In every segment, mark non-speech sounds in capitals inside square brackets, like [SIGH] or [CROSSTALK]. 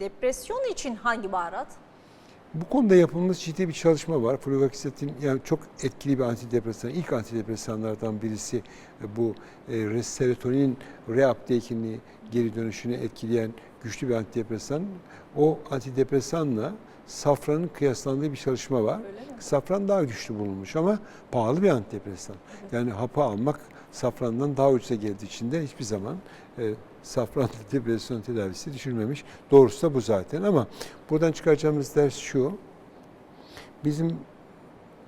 depresyon için hangi baharat? Bu konuda yapılmış ciddi bir çalışma var. Fluvoxetin yani çok etkili bir antidepresan. İlk antidepresanlardan birisi e, bu e, serotonin reuptake'ini geri dönüşünü etkileyen güçlü bir antidepresan. O antidepresanla safranın kıyaslandığı bir çalışma var. Safran daha güçlü bulunmuş ama pahalı bir antidepresan. Yani hapı almak safrandan daha ucuza geldiği için de hiçbir zaman e, safran [LAUGHS] depresyon tedavisi düşünülmemiş. Doğrusu da bu zaten ama buradan çıkaracağımız ders şu. Bizim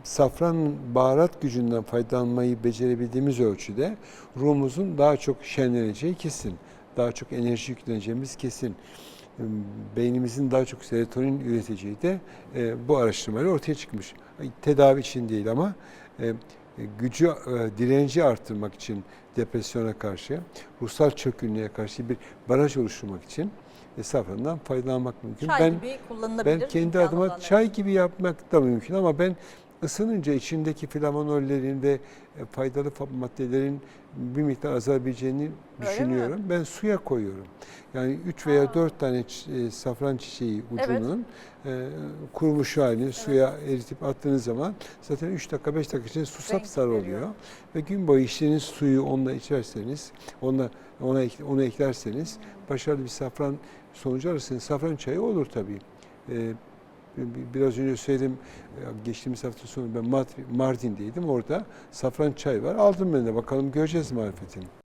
safran baharat gücünden faydalanmayı becerebildiğimiz ölçüde ruhumuzun daha çok şenleneceği kesin. Daha çok enerji yükleneceğimiz kesin. Beynimizin daha çok serotonin üreteceği de e, bu araştırmayla ortaya çıkmış. Tedavi için değil ama e, gücü, e, direnci arttırmak için depresyona karşı, ruhsal çökünlüğe karşı bir baraj oluşturmak için safrandan faydalanmak mümkün. Çay ben gibi kullanılabilir. ben kendi adıma çay gibi yapmak da mümkün ama ben ısınınca içindeki flavanollerin ve e, faydalı fa- maddelerin bir miktar azalabileceğini düşünüyorum. Ben suya koyuyorum. Yani 3 veya Aa. 4 tane e, safran çiçeği Evet. ucunun e, kurumuş halini suya eritip attığınız zaman zaten 3 dakika 5 dakika içinde su sapsarı oluyor. Ve gün boyu içtiğiniz suyu onunla içerseniz, onunla ona onu eklerseniz başarılı bir safran sonucu alırsınız. Safran çayı olur tabii. Bi- biraz önce söyledim e, geçtiğimiz hafta sonu ben Mardin'deydim. Orada safran çay var. Aldım ben de. Bakalım göreceğiz marifetini.